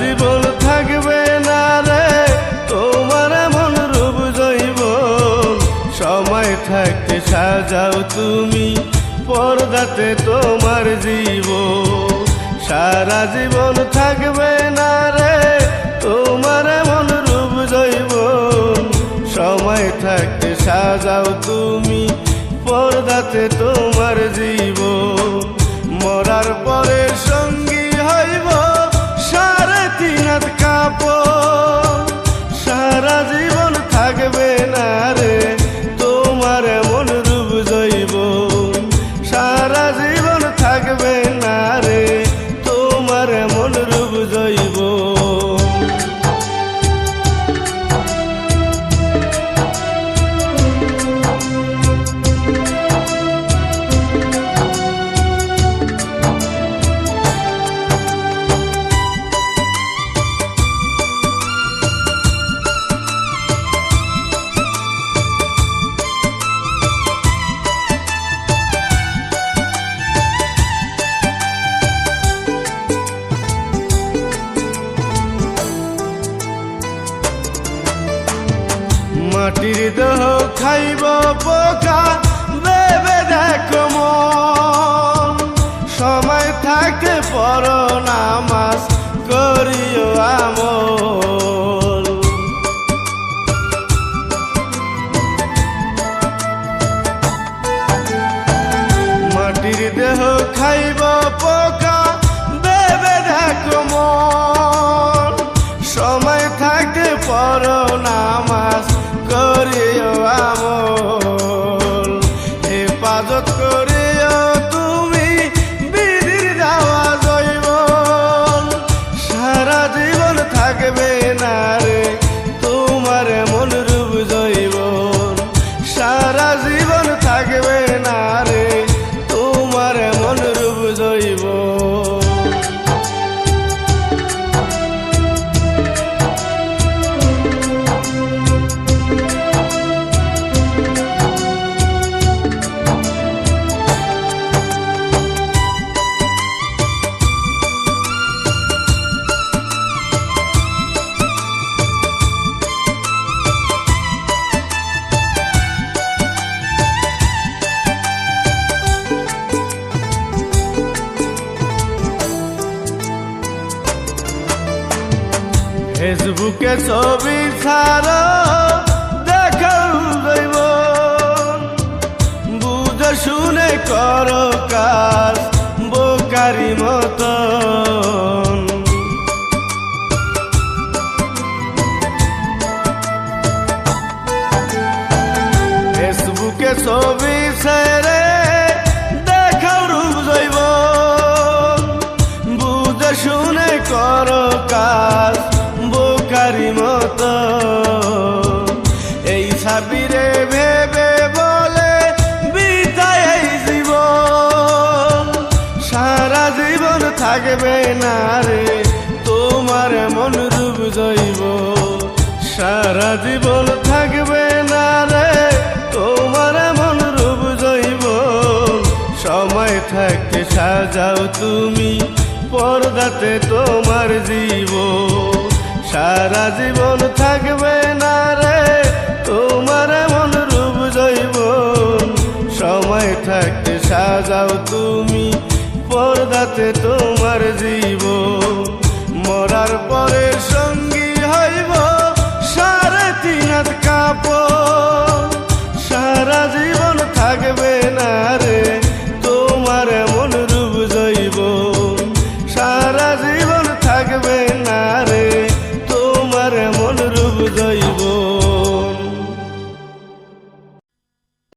জীবন থাকবে না রে। তোমার এমন রূপ জৈব সময় থাকতে সাজাও তুমি, পর্দাতে তোমার জীব সারা জীবন থাকবে না রে, তোমার এমন রূপ জৈব সময় থাকতে সাজাও তুমি, পর্দাতে তোমার জীব মরার পরে মাটির দেহ খাইব পোকা দেবে দেখো মন। হেফাজত ফেসবুকে ছবি ছাড়ো। এই ছাবিরে ভেবে বলে বিদায় এই জীবন। সারা জীবন থাকবে না রে, তোমার এমন রূপ জৈব। সারা জীবন থাকবে না রে, তোমার এমন রূপ জৈব। সময় থাকতে সাজাও তুমি, পর্দাতে তোমার জীব সারা জীবন থাকবে না রে, তোমার এমন রূপ জৈব সময় থাকতে সাজাও তুমি, পর্দাতে তোমার জীব মরার পরে সঙ্গী হইব সারা তিনাত কাপ সারা জীবন থাকবে না রে, তোমার এমন রূপ জৈব সারা জীবন